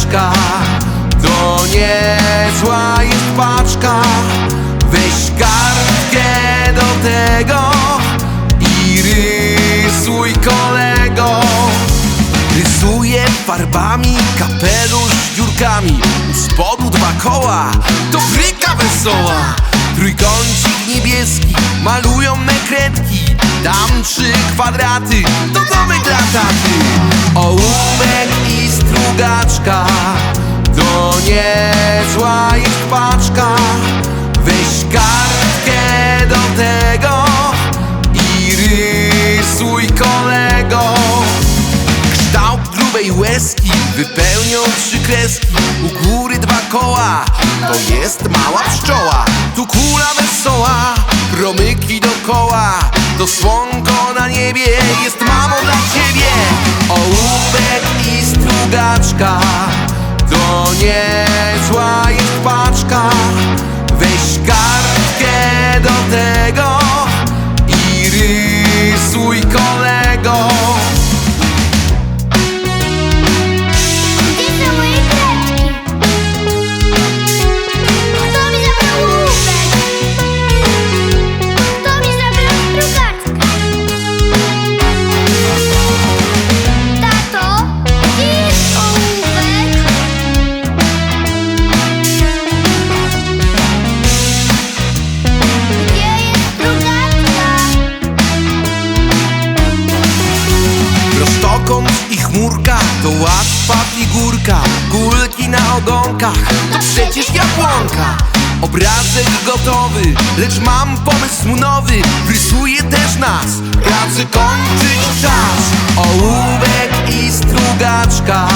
strugaczka To niezła jest paczka. Weź kartkę do tego I rysuj kolego. Rysuję farbami kapelusz z dziurkami U spodu dwa koła. To fryka wesoła. Trójkącik niebieski Malują me kredki. Tam trzy kwadraty To domek dla taty. Ołówek strugaczka To niezła jest paczka. Weź kartkę do tego I rysuj kolego. Kształt grubej łezki wypełnią trzy kreski. U góry dwa koła, to jest mała pszczoła. Tu kula wesoła, promyki dokoła. To słonko na niebie, jest mamo dla ciebie. Ołówek strugaczka To niezła okom i chmurka. To łatwa figurka, kulki na ogonkach. To przecież jabłonka. Obrazek gotowy, lecz mam pomysł nowy. Rysuje też nas, pracy kończyć czas. Ołówek i strugaczka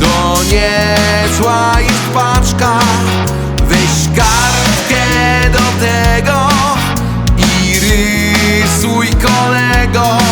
To niezła jest paczka. Weź kartkę do tego I rysuj kolego.